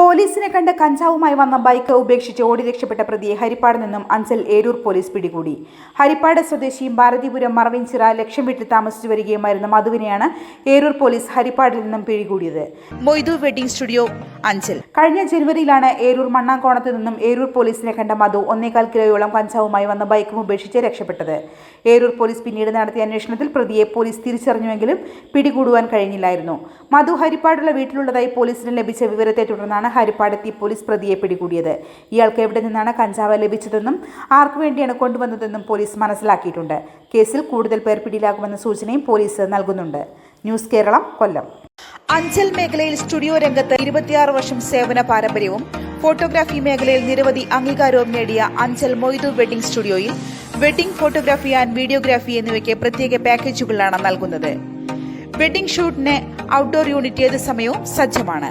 പോലീസിനെ കണ്ട് കഞ്ചാവുമായി വന്ന ബൈക്ക് ഉപേക്ഷിച്ച് ഓടി രക്ഷപ്പെട്ട പ്രതിയെ ഹരിപ്പാട് നിന്നും അഞ്ചൽ ഏരൂർ പോലീസ് പിടികൂടി. ഹരിപ്പാട് സ്വദേശിയും ഭാരതിപുരം മറവിൻചിറ ലക്ഷ്യം വീട്ടിൽ താമസിച്ചു വരികയുമായിരുന്ന മധുവിനെയാണ് ഏരൂർ പോലീസ് ഹരിപ്പാടിൽ നിന്നും പിടികൂടിയത്. Moidu wedding studio Anchal. കഴിഞ്ഞ ജനുവരിയിലാണ് ഏരൂർ മണ്ണാങ്കോണത്ത് നിന്നും ഏരൂർ പോലീസിനെ കണ്ട മധു ഒന്നേകാൽ കിലോയോളം കഞ്ചാവുമായി വന്ന ബൈക്കും ഉപേക്ഷിച്ച് രക്ഷപ്പെട്ടത്. ഏരൂർ പോലീസ് പിന്നീട് നടത്തിയ അന്വേഷണത്തിൽ പ്രതിയെ പോലീസ് തിരിച്ചറിഞ്ഞുവെങ്കിലും പിടികൂടുവാൻ കഴിഞ്ഞില്ലായിരുന്നു. മധു ഹരിപ്പാടുള്ള വീട്ടിലുള്ളതായി പോലീസിന് ലഭിച്ച വിവരത്തെ തുടർന്നാണ് ഹരിപ്പാടെത്തി പോലീസ് പ്രതിയെ പിടികൂടിയത്. ഇയാൾക്ക് എവിടെ നിന്നാണ് കഞ്ചാവ് ലഭിച്ചതെന്നും ആർക്കു വേണ്ടിയാണ് കൊണ്ടുവന്നതെന്നും പോലീസ് മനസ്സിലാക്കിയിട്ടുണ്ട്. കേസിൽ കൂടുതൽ പേർ പിടിയിലാകുമെന്ന സൂചനയും പോലീസ് നൽകുന്നുണ്ട്. ന്യൂസ് കേരളം കൊല്ലം. അഞ്ചൽ മേഖലയിൽ സ്റ്റുഡിയോ രംഗത്ത് ഇരുപത്തിയാറ് വർഷം സേവന പാരമ്പര്യവും ഫോട്ടോഗ്രാഫി മേഖലയിൽ നിരവധി അംഗീകാരവും നേടിയ അഞ്ചൽ മൊയ്തു വെഡിംഗ് സ്റ്റുഡിയോയിൽ വെഡിംഗ് ഫോട്ടോഗ്രാഫി ആൻഡ് വീഡിയോഗ്രാഫി എന്നിവയ്ക്ക് പ്രത്യേക പാക്കേജുകളാണ് നൽകുന്നത്. വെഡിംഗ് ഷൂട്ടിന് ഔട്ട്ഡോർ യൂണിറ്റ് ഏത് സമയവും സജ്ജമാണ്.